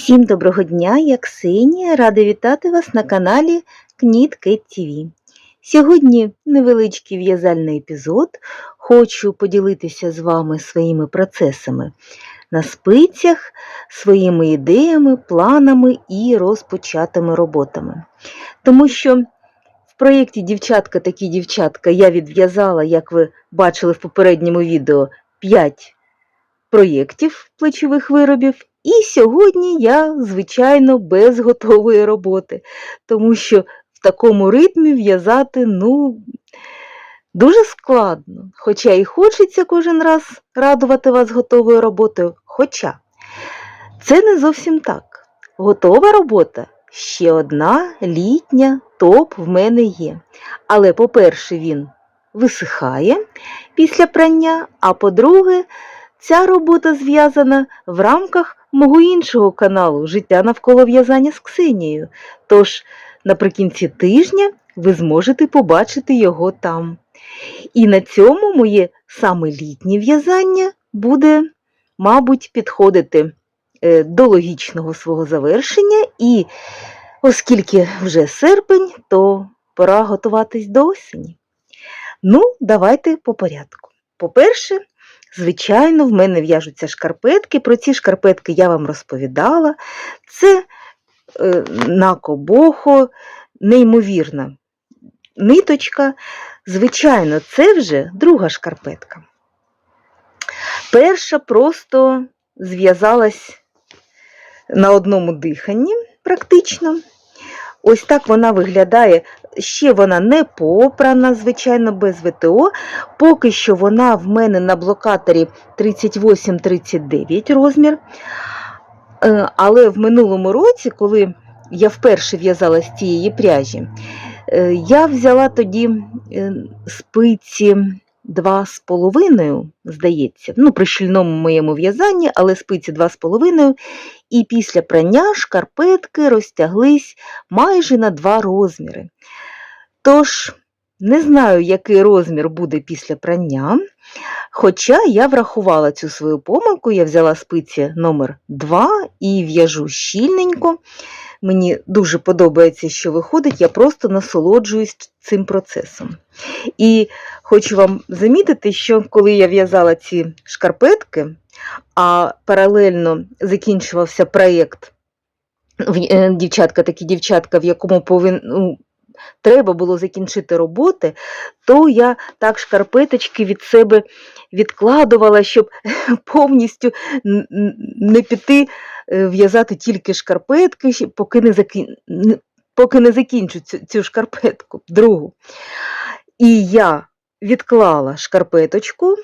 Всім доброго дня, я Ксенія, рада вітати вас на каналі Кніт Кет ТВ. Сьогодні невеличкий в'язальний епізод. Хочу поділитися з вами своїми процесами на спицях, своїми ідеями, планами і розпочатими роботами. Тому що в проєкті Дівчатка такі дівчатка я відв'язала, як ви бачили в попередньому відео, 5 проєктів плечових виробів. І сьогодні я, звичайно, без готової роботи, тому що в такому ритмі в'язати ну, дуже складно. Хоча і хочеться кожен раз радувати вас готовою роботою. Хоча це не зовсім так. Готова робота ще одна літня топ в мене є. Але, по-перше, він висихає після прання, а по-друге, ця робота зв'язана в рамках мого іншого каналу Життя навколо в'язання з Ксенією. Тож наприкінці тижня ви зможете побачити його там. І на цьому моє саме літнє в'язання буде, мабуть, підходити е, до логічного свого завершення. І оскільки вже серпень, то пора готуватись до осені. Ну, давайте по порядку. По-перше, Звичайно, в мене в'яжуться шкарпетки. Про ці шкарпетки я вам розповідала. Це е, накобохо, неймовірна ниточка. Звичайно, це вже друга шкарпетка. Перша просто зв'язалась на одному диханні, практично. Ось так вона виглядає. Ще вона не попрана, звичайно, без ВТО. Поки що вона в мене на блокаторі 38-39 розмір. Е, Але в минулому році, коли я вперше в'язала з цієї пряжі, е, я взяла тоді е, спиці 2,5, здається, ну, при щільному моєму в'язанні, але спиці 2,5, і після прання шкарпетки розтяглись майже на два розміри. Тож, не знаю, який розмір буде після прання, хоча я врахувала цю свою помилку, я взяла спиці номер 2 і в'яжу щільненько. Мені дуже подобається, що виходить, я просто насолоджуюсь цим процесом. І хочу вам замітити, що коли я в'язала ці шкарпетки, а паралельно закінчувався проєкт е, дівчатка, такі дівчатка, в якому повин, ну, треба було закінчити роботи, то я так шкарпеточки від себе відкладувала, щоб повністю не піти е, в'язати тільки шкарпетки, поки не закін... поки не закінчу цю, цю шкарпетку другу. І я відклала шкарпеточку,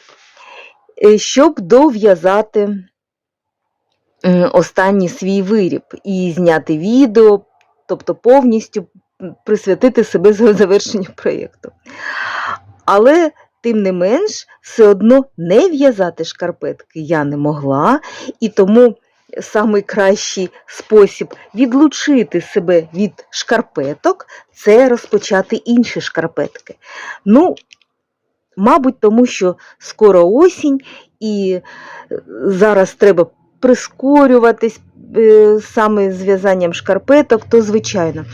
е, щоб дов'язати останній свій виріб і зняти відео, тобто повністю присвятити себе завершенню проєкту. Але, тим не менш, все одно не в'язати шкарпетки я не могла, і тому найкращий спосіб відлучити себе від шкарпеток це розпочати інші шкарпетки. Ну, Мабуть, тому що скоро осінь, і е, зараз треба прискорюватись е, саме з в'язанням шкарпеток, то звичайно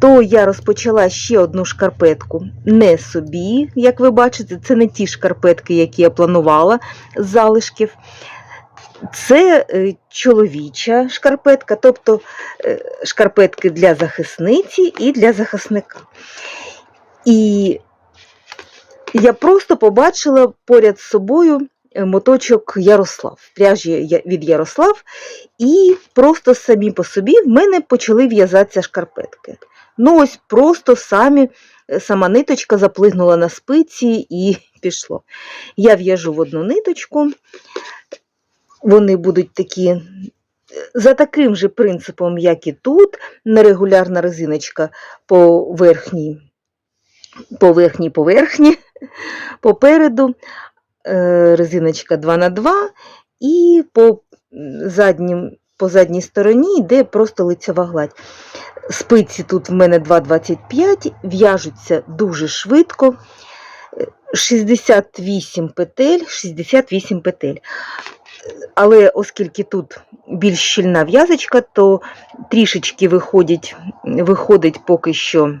то я розпочала ще одну шкарпетку не собі, як ви бачите, це не ті шкарпетки, які я планувала з залишків. Це е, чоловіча шкарпетка, тобто е, шкарпетки для захисниці і для захисника. І я просто побачила поряд з собою Е, моточок Ярослав, пряжі від Ярослав, і просто самі по собі в мене почали в'язатися шкарпетки. Ну, ось просто самі, е, сама ниточка заплигнула на спиці і пішло. Я в'яжу в одну ниточку, вони будуть такі. Е, за таким же принципом, як і тут, нерегулярна резиночка по верхній, по верхній поверхні попереду, Е, резиночка 2х2, і по заднім, по задній стороні йде просто лицева гладь. Спиці тут в мене 2,25, в'яжуться дуже швидко. 68 петель, 68 петель. але оскільки тут більш щільна в'язочка, то трішечки виходить, виходить поки що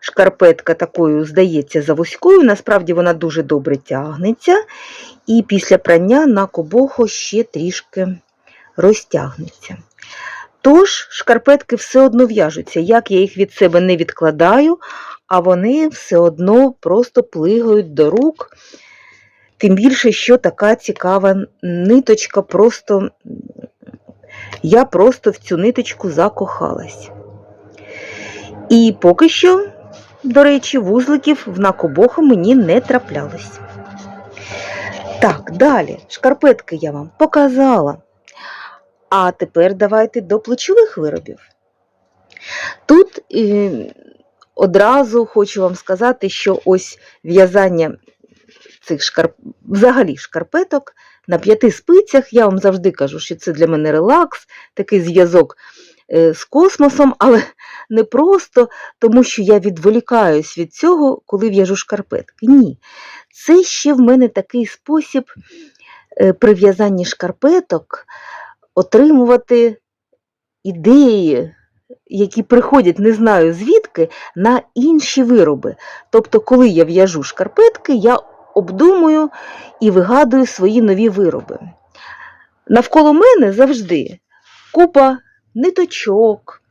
шкарпетка такою, здається, завузькою. Насправді вона дуже добре тягнеться, і після прання на кобохо ще трішки розтягнеться. Тож шкарпетки все одно в'яжуться, як я їх від себе не відкладаю, а вони все одно просто плигають до рук. Тим більше, що така цікава ниточка, просто я просто в цю ниточку закохалась. І поки що, до речі, вузликів в накобоху мені не траплялось. Так, далі, шкарпетки я вам показала. А тепер давайте до плечових виробів. Тут е, одразу хочу вам сказати, що ось в'язання цих шкарп... взагалі шкарпеток на п'яти спицях. Я вам завжди кажу, що це для мене релакс, такий зв'язок е, з космосом, але не просто тому, що я відволікаюсь від цього, коли в'яжу шкарпетки. Ні. Це ще в мене такий спосіб е, при в'язанні шкарпеток отримувати ідеї, які приходять, не знаю звідки, на інші вироби. Тобто, коли я в'яжу шкарпетки, я обдумую і вигадую свої нові вироби. Навколо мене завжди купа ниточок,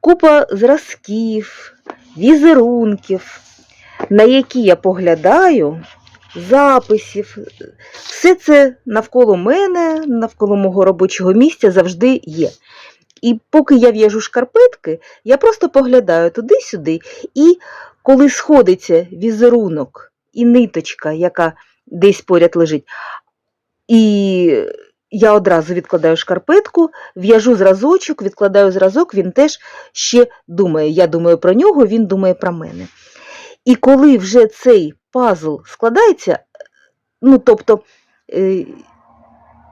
купа зразків, візерунків, на які я поглядаю, записів. Все це навколо мене, навколо мого робочого місця завжди є. І поки я в'яжу шкарпетки, я просто поглядаю туди-сюди, і коли сходиться візерунок і ниточка, яка десь поряд лежить, і я одразу відкладаю шкарпетку, в'яжу зразочок, відкладаю зразок, він теж ще думає. Я думаю про нього, він думає про мене. І коли вже цей пазл складається, ну тобто е,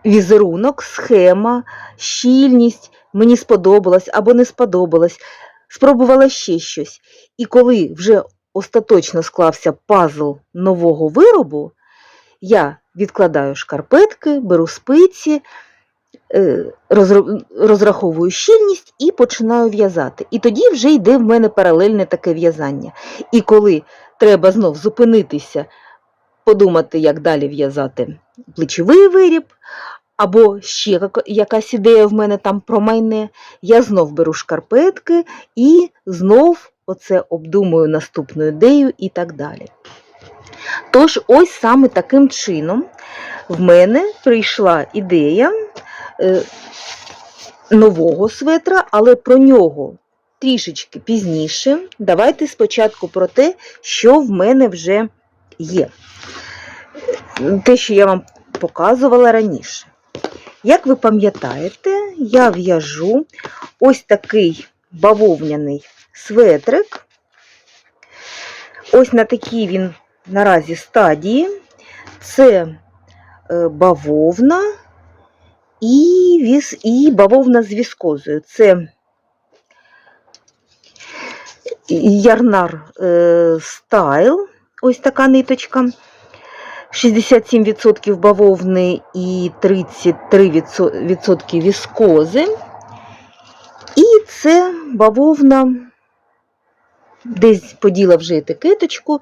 візерунок, схема, щільність мені сподобалась або не сподобалась, спробувала ще щось. І коли вже остаточно склався пазл нового виробу, я відкладаю шкарпетки, беру спиці, е, розраховую щільність і починаю в'язати. І тоді вже йде в мене паралельне таке в'язання. І коли треба знов зупинитися, подумати, як далі в'язати плечовий виріб, або ще якась ідея в мене там промайне, я знов беру шкарпетки і знов оце обдумую наступну ідею і так далі. Тож, ось саме таким чином в мене прийшла ідея е, нового светра, але про нього трішечки пізніше. Давайте спочатку про те, що в мене вже є. Те, що я вам показувала раніше. Як ви пам'ятаєте, я в'яжу ось такий бавовняний светрик. Ось на такій він наразі стадії. Це е, бавовна і, віс, і бавовна з віскозою. Це ярнар е, стайл, ось така ниточка. 67% бавовни і 33% віскози. І це бавовна, десь поділа вже етикеточку.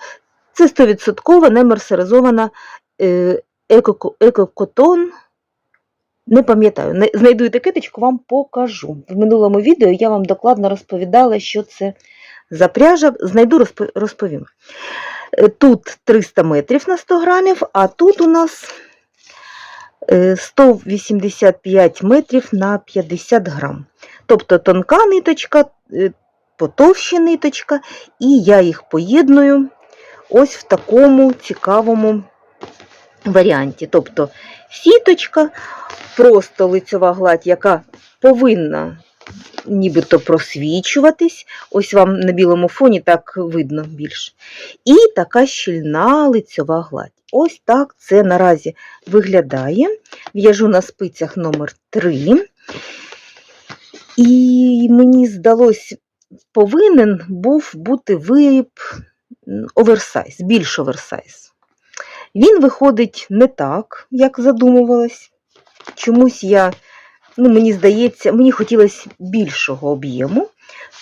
Це 100% немерсеризована е, екокотон. Не пам'ятаю, знайду етикеточку, вам покажу. В минулому відео я вам докладно розповідала, що це за пряжа. Знайду, розповім. Е, Тут 300 метрів на 100 грамів, а тут у нас е, 185 метрів на 50 грам. Тобто тонка ниточка, е, потовща ниточка, і я їх поєдную ось в такому цікавому варіанті. Тобто сіточка, просто лицьова гладь, яка повинна нібито просвічуватись. Ось вам на білому фоні так видно більше. І така щільна лицьова гладь. Ось так це наразі виглядає. В'яжу на спицях номер 3. І мені здалось, повинен був бути виріб оверсайз, більш оверсайз. Він виходить не так, як задумувалось. чомусь я, ну, мені здається, мені хотілося більшого об'єму.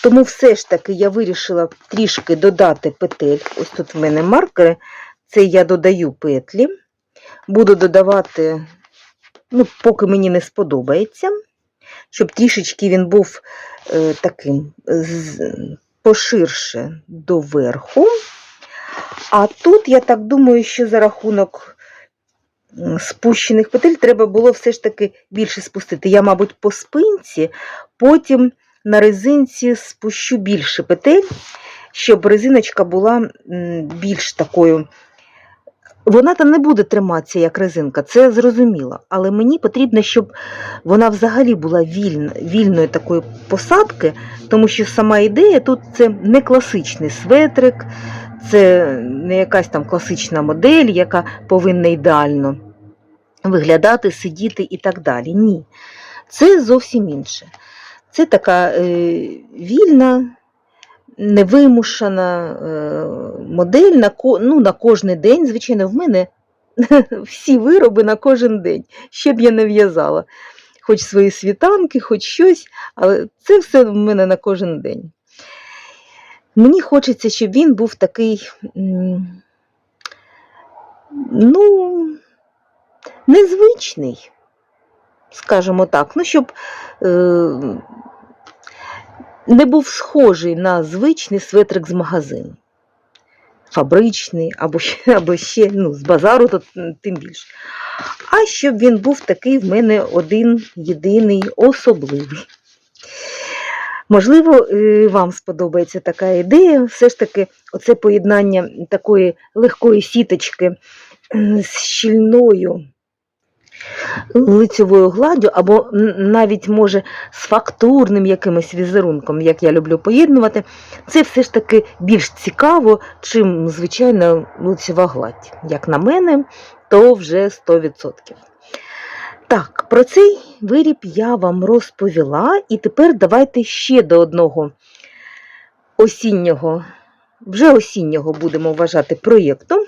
Тому все ж таки я вирішила трішки додати петель. Ось тут в мене маркери. Це я додаю петлі. Буду додавати, ну, поки мені не сподобається, щоб трішечки він був е, таким з, поширше доверху. А тут, я так думаю, що за рахунок спущених петель треба було все ж таки більше спустити. Я, мабуть, по спинці, потім на резинці спущу більше петель, щоб резиночка була більш такою. Вона там не буде триматися як резинка, це зрозуміло. Але мені потрібно, щоб вона взагалі була вільна, вільної такої посадки, тому що сама ідея тут це не класичний светрик, це не якась там класична модель, яка повинна ідеально виглядати, сидіти і так далі. Ні. Це зовсім інше. Це така е, вільна, невимушена е, модель на, ко- ну, на кожний день. Звичайно, в мене всі вироби на кожен день. Ще б я не в'язала. Хоч свої світанки, хоч щось, але це все в мене на кожен день. Мені хочеться, щоб він був такий, ну, незвичний, скажімо так, ну, щоб е, не був схожий на звичний светрик з магазину. Фабричний, або або ще ну, з базару, то тим більше. А щоб він був такий в мене один, єдиний, особливий. Можливо, е, вам сподобається така ідея. Все ж таки, оце поєднання такої легкої сіточки з щільною лицевою гладдю, або навіть, може, з фактурним якимось візерунком, як я люблю поєднувати, це все ж таки більш цікаво, чим звичайна лицева гладь. Як на мене, то вже 100%. Так, про цей виріб я вам розповіла, і тепер давайте ще до одного осіннього, вже осіннього будемо вважати проєкту,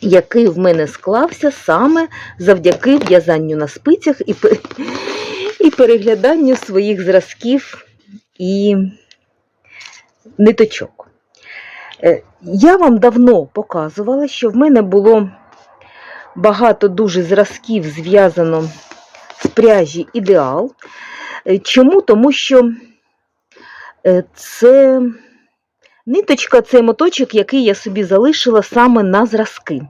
який в мене склався саме завдяки в'язанню на спицях і, і перегляданню своїх зразків і ниточок. Е, Я вам давно показувала, що в мене було багато дуже зразків зв'язано з пряжі ідеал. Е, Чому? Тому що е, це ниточка це моточок, який я собі залишила саме на зразки.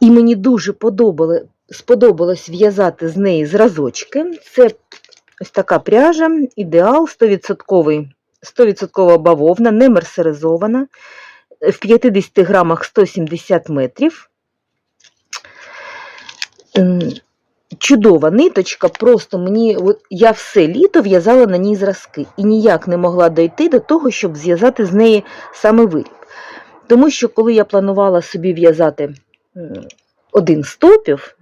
І мені дуже подобали, сподобалось в'язати з неї зразочки. Це ось така пряжа, ідеал 100%, 100% бавовна, не мерсеризована, в 50 грамах 170 метрів. Чудова ниточка, просто мені от, я все літо в'язала на ній зразки і ніяк не могла дойти до того, щоб зв'язати з неї саме виріб. Тому що, коли я планувала собі в'язати один з топів,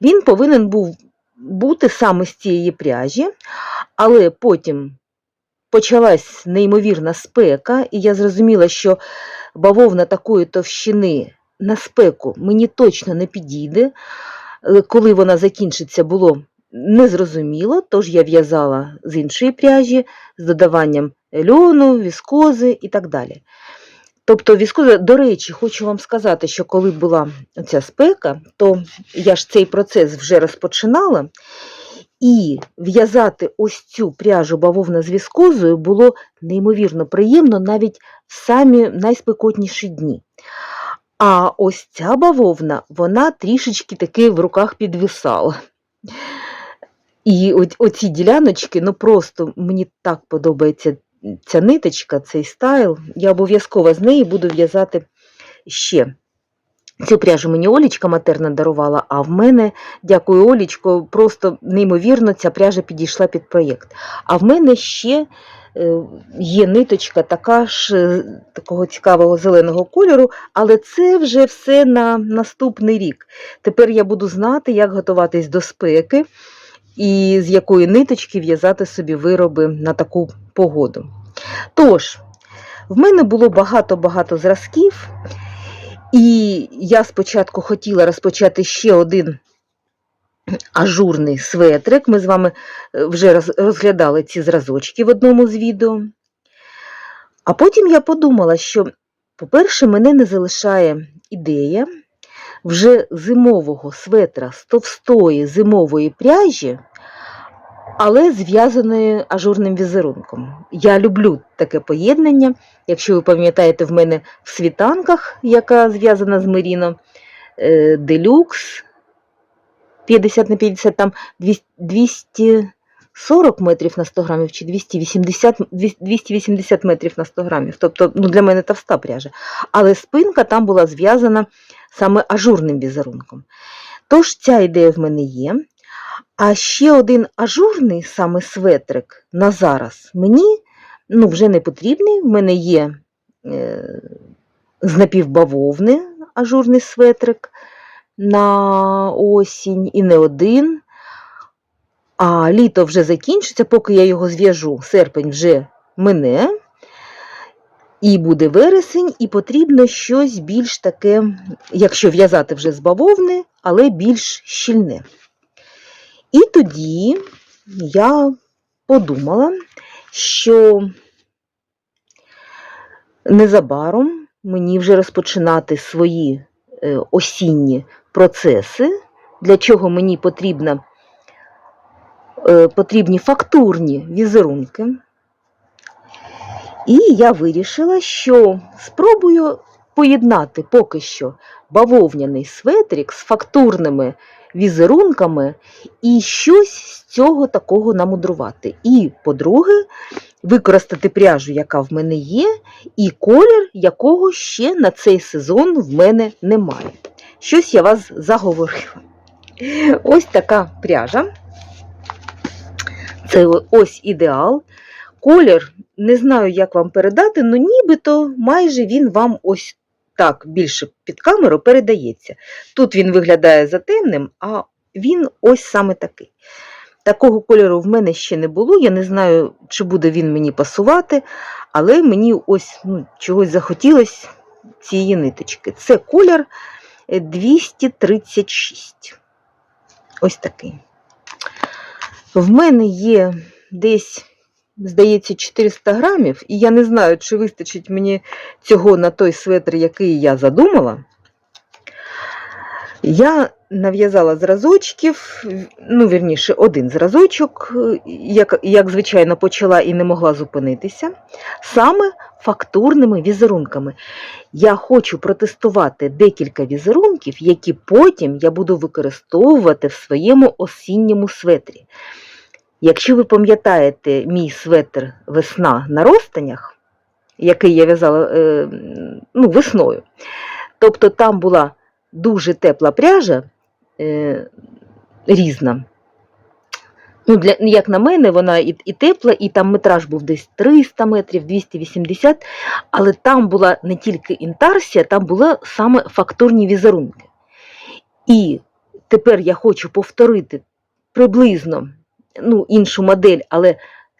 він повинен був бути саме з цієї пряжі, але потім почалась неймовірна спека, і я зрозуміла, що бавовна такої товщини на спеку мені точно не підійде. Е, Коли вона закінчиться, було незрозуміло, тож я в'язала з іншої пряжі, з додаванням льону, віскози і так далі. Тобто віскоза, до речі, хочу вам сказати, що коли була ця спека, то я ж цей процес вже розпочинала, і в'язати ось цю пряжу бавовна з віскозою було неймовірно приємно навіть в самі найспекотніші дні. А ось ця бавовна, вона трішечки таки в руках підвисала. І оці діляночки, ну просто мені так подобається ця ниточка, цей стайл. Я обов'язково з неї буду в'язати ще. Цю пряжу мені Олічка матерна дарувала, а в мене, дякую, Олічко, просто неймовірно ця пряжа підійшла під проєкт. А в мене ще є ниточка така ж е, такого цікавого зеленого кольору, але це вже все на наступний рік. Тепер я буду знати, як готуватись до спеки і з якої ниточки в'язати собі вироби на таку погоду. Тож, в мене було багато-багато зразків, і я спочатку хотіла розпочати ще один ажурний светрик. Ми з вами е, вже розглядали ці зразочки в одному з відео. А потім я подумала, що, по-перше, мене не залишає ідея вже зимового светра з товстої зимової пряжі, але зв'язаної ажурним візерунком. Я люблю таке поєднання. Якщо ви пам'ятаєте, в мене в світанках, яка зв'язана з Меріно, делюкс 50 на 50, там 240 метрів на 100 грамів чи 280, 280 метрів на 100 грамів. Тобто ну, для мене товста пряжа. Але спинка там була зв'язана саме ажурним візерунком. Тож ця ідея в мене є. А ще один ажурний саме светрик на зараз мені ну, вже не потрібний. В мене є е, з напівбавовни ажурний светрик на осінь і не один. А літо вже закінчиться, поки я його зв'яжу, серпень вже мине, і буде вересень, і потрібно щось більш таке, якщо в'язати вже з бавовни, але більш щільне. І тоді я подумала, що незабаром мені вже розпочинати свої е, осінні процеси, для чого мені потрібна, е, потрібні фактурні візерунки. І я вирішила, що спробую поєднати поки що бавовняний светрик з фактурними візерунками і щось з цього такого намудрувати. І, по-друге, використати пряжу, яка в мене є, і колір, якого ще на цей сезон в мене немає. Щось я вас заговорила. Ось така пряжа. Це ось ідеал. Колір, не знаю, як вам передати, але нібито майже він вам ось так більше під камеру передається. Тут він виглядає затемним, а він ось саме такий. Такого кольору в мене ще не було. Я не знаю, чи буде він мені пасувати, але мені ось ну, чогось захотілося цієї ниточки. Це колір 236. Ось такий. В мене є десь, здається, 400 грамів, і я не знаю, чи вистачить мені цього на той светр, який я задумала. Я нав'язала зразочків, ну, вірніше, один зразочок, як, як звичайно, почала і не могла зупинитися, саме фактурними візерунками. Я хочу протестувати декілька візерунків, які потім я буду використовувати в своєму осінньому светрі. Якщо ви пам'ятаєте мій светр весна на розстанях, який я в'язала е, ну, весною, тобто там була дуже тепла пряжа е, різна. Ну, для, як на мене, вона і, і тепла, і там метраж був десь 300 метрів, 280, але там була не тільки інтарсія, там були саме фактурні візерунки. І тепер я хочу повторити приблизно ну, іншу модель, але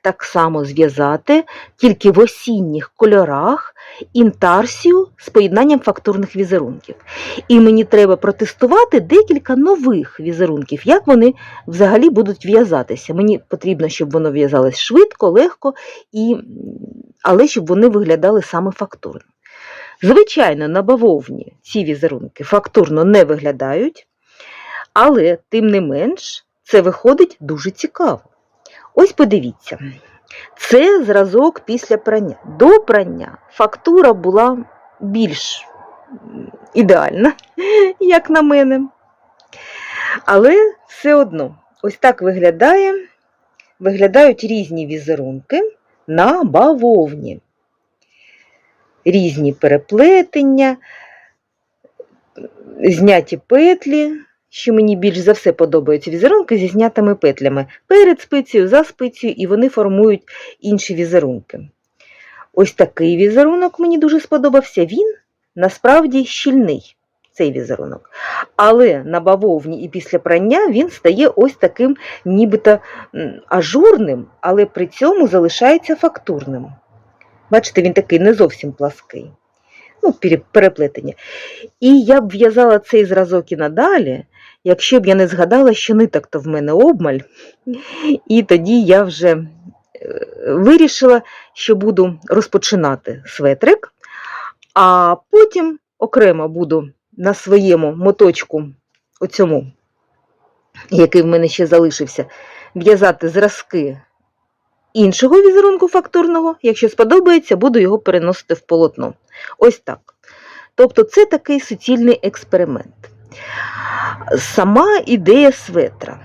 так само зв'язати, тільки в осінніх кольорах інтарсію з поєднанням фактурних візерунків. І мені треба протестувати декілька нових візерунків, як вони взагалі будуть в'язатися. Мені потрібно, щоб воно в'язалось швидко, легко, і... але щоб вони виглядали саме фактурно. Звичайно, на бавовні ці візерунки фактурно не виглядають, але, тим не менш, це виходить дуже цікаво. Ось подивіться, це зразок після прання. До прання фактура була більш ідеальна, як на мене. Але все одно, ось так виглядає, виглядають різні візерунки на бавовні. Різні переплетення, зняті петлі, що мені більш за все подобаються візерунки зі знятими петлями перед спицею, за спицею, і вони формують інші візерунки. Ось такий візерунок мені дуже сподобався. Він насправді щільний, цей візерунок. Але на бавовні і після прання він стає ось таким нібито ажурним, але при цьому залишається фактурним. Бачите, він такий не зовсім плаский. Ну, переплетення. І я б в'язала цей зразок і надалі, якщо б я не згадала, що ниток то в мене обмаль, і тоді я вже е, вирішила, що буду розпочинати светрик, а потім окремо буду на своєму моточку, оцьому, який в мене ще залишився, в'язати зразки іншого візерунку фактурного. Якщо сподобається, буду його переносити в полотно. Ось так. Тобто це такий суцільний експеримент. Сама ідея светра.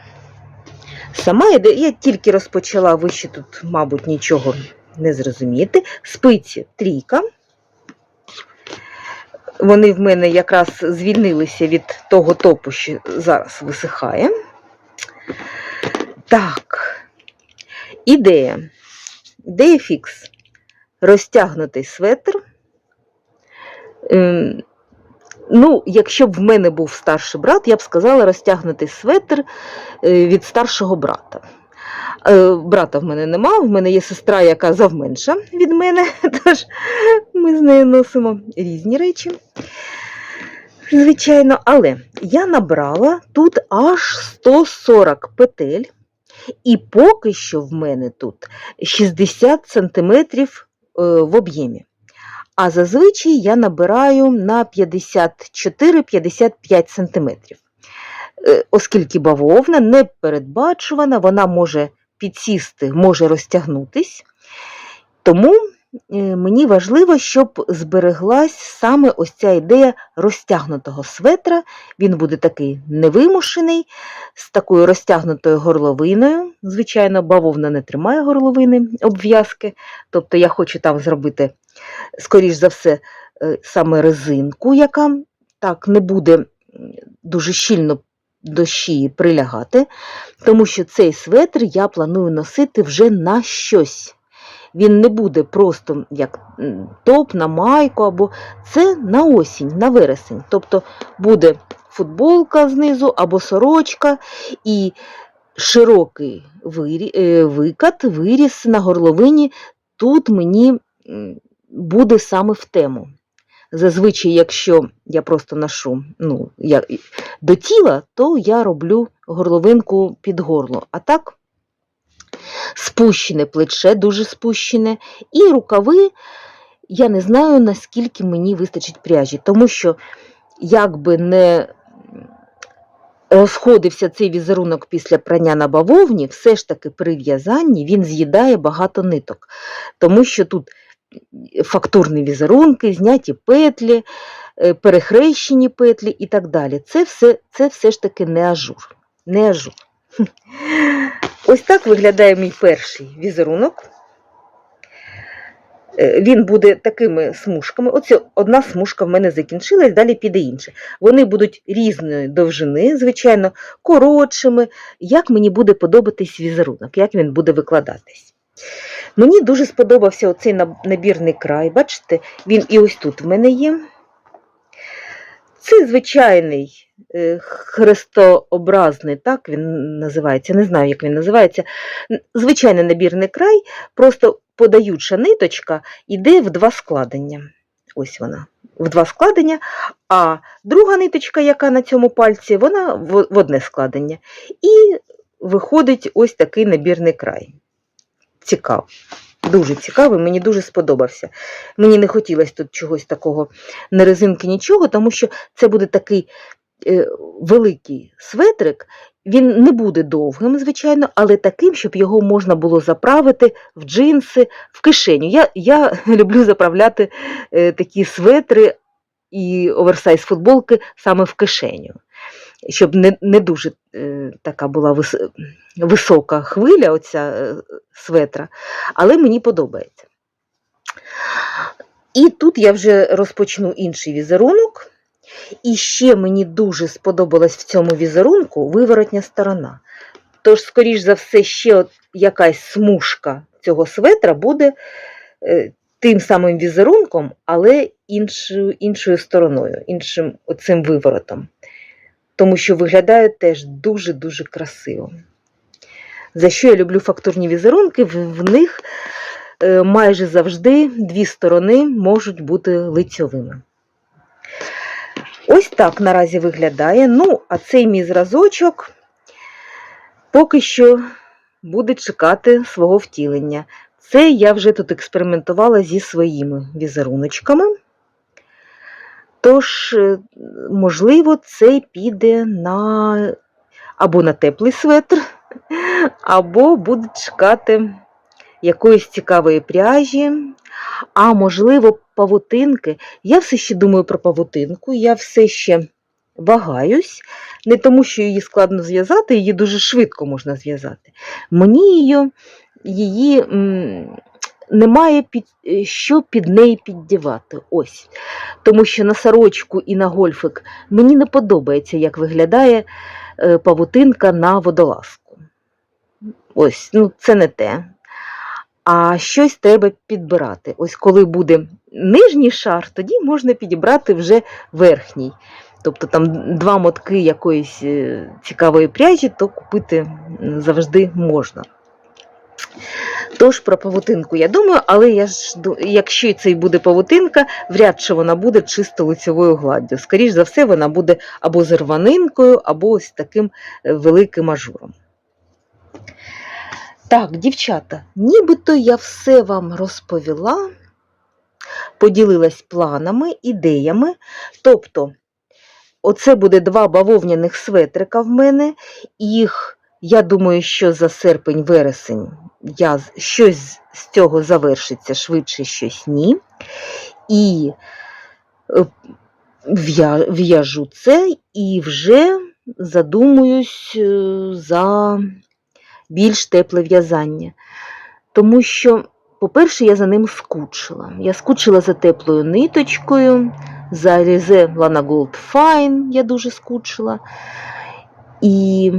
Сама ідея, я тільки розпочала, ви ще тут, мабуть, нічого не зрозумієте. Спиці трійка. Вони в мене якраз звільнилися від того топу, що зараз висихає. Так, ідея. Ідея фікс. Розтягнутий светр. Ну, якщо б в мене був старший брат, я б сказала розтягнутий светр е, від старшого брата. Е, Брата в мене нема, в мене є сестра, яка завменша від мене, тож ми з нею носимо різні речі. Звичайно, але я набрала тут аж 140 петель, і поки що в мене тут 60 см в об'ємі. А зазвичай я набираю на 54-55 см. Е, Оскільки бавовна непередбачувана, вона може підсісти, може розтягнутись. Тому мені важливо, щоб збереглась саме ось ця ідея розтягнутого светра. Він буде такий невимушений, з такою розтягнутою горловиною. Звичайно, бавовна не тримає горловини обв'язки. Тобто я хочу там зробити, скоріш за все, е, саме резинку, яка так не буде дуже щільно до шиї прилягати, тому що цей светр я планую носити вже на щось. Він не буде просто як топ на майку, або це на осінь, на вересень. Тобто буде футболка знизу або сорочка і широкий е, викат, виріс на горловині. Тут мені буде саме в тему. Зазвичай, якщо я просто ношу ну, я, до тіла, то я роблю горловинку під горло. А так спущене плече, дуже спущене, і рукави, я не знаю, наскільки мені вистачить пряжі, тому що як би не розходився цей візерунок після прання на бавовні, все ж таки при в'язанні він з'їдає багато ниток, тому що тут фактурні візерунки, зняті петлі, е, перехрещені петлі і так далі. Це все, це все ж таки не ажур. Не ажур. Ось так виглядає мій перший візерунок. Е, Він буде такими смужками. Оце одна смужка в мене закінчилась, далі піде інша. Вони будуть різної довжини, звичайно, коротшими, як мені буде подобатись візерунок, як він буде викладатись. Мені дуже сподобався оцей набірний край. Бачите, він і ось тут в мене є. Це звичайний е, хрестообразний, так він називається, не знаю, як він називається. Звичайний набірний край, просто подаюча ниточка йде в два складення. Ось вона, в два складення, а друга ниточка, яка на цьому пальці, вона в одне складення. І виходить ось такий набірний край. Цікаво. Дуже цікавий, мені дуже сподобався. Мені не хотілося тут чогось такого не резинки, нічого, тому що це буде такий е, великий светрик. Він не буде довгим, звичайно, але таким, щоб його можна було заправити в джинси, в кишеню. Я, я люблю заправляти е, такі светри і оверсайз футболки саме в кишеню. Щоб не, не дуже е, така була вис, висока хвиля оця е, светра, але мені подобається. І тут я вже розпочну інший візерунок. І ще мені дуже сподобалась в цьому візерунку виворотня сторона. Тож, скоріш за все, ще от якась смужка цього светра буде е, тим самим візерунком, але іншою, іншою стороною, іншим оцим виворотом. Тому що виглядає теж дуже-дуже красиво. За що я люблю фактурні візерунки, в, них е, майже завжди дві сторони можуть бути лицьовими. Ось так наразі виглядає. Ну, а цей мій зразочок поки що буде чекати свого втілення. Це я вже тут експериментувала зі своїми візеруночками. Тож, е, можливо, це піде на або на теплий светр, або буде чекати якоїсь цікавої пряжі, а можливо, павутинки. Я все ще думаю про павутинку, я все ще вагаюсь, не тому, що її складно зв'язати, її дуже швидко можна зв'язати. Мені її, її немає під, е, що під неї піддівати. Ось. Тому що на сорочку і на гольфик мені не подобається, як виглядає е, павутинка на водолазку. Ось, ну це не те. А щось треба підбирати. Ось коли буде нижній шар, тоді можна підібрати вже верхній. Тобто там два мотки якоїсь е, цікавої пряжі, то купити завжди можна. Тож про павутинку я думаю, але я ж, якщо це і буде павутинка, вряд чи вона буде чисто лицевою гладдю. Скоріш за все, вона буде або з або ось таким е, великим ажуром. Так, дівчата, нібито я все вам розповіла, поділилась планами, ідеями. Тобто, оце буде два бавовняних светрика в мене. Їх, я думаю, що за серпень-вересень я щось з цього завершиться, швидше щось ні. І е, в'яжу це і вже задумуюсь е, за більш тепле в'язання. Тому що, по-перше, я за ним скучила. Я скучила за теплою ниточкою, за Alize Lana Gold Fine я дуже скучила. І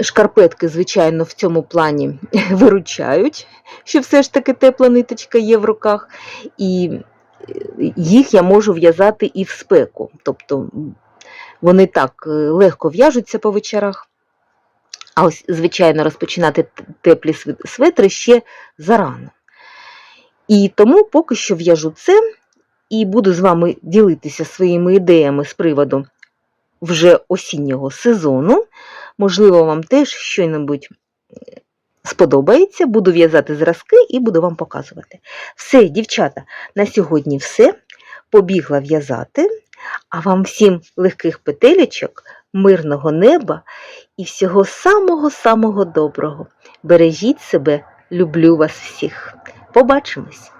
шкарпетки, звичайно, в цьому плані виручають, що все ж таки тепла ниточка є в руках. І е, їх я можу в'язати і в спеку. Тобто вони так е, легко в'яжуться по вечорах. А ось, звичайно, розпочинати теплі светри ще зарано. І тому поки що в'яжу це і буду з вами ділитися своїми ідеями з приводу вже осіннього сезону. Можливо, вам теж щось сподобається. Буду в'язати зразки і буду вам показувати. Все, дівчата, на сьогодні все. Побігла в'язати. А вам всім легких петелечок, мирного неба і всього самого-самого доброго. Бережіть себе, люблю вас всіх. Побачимось!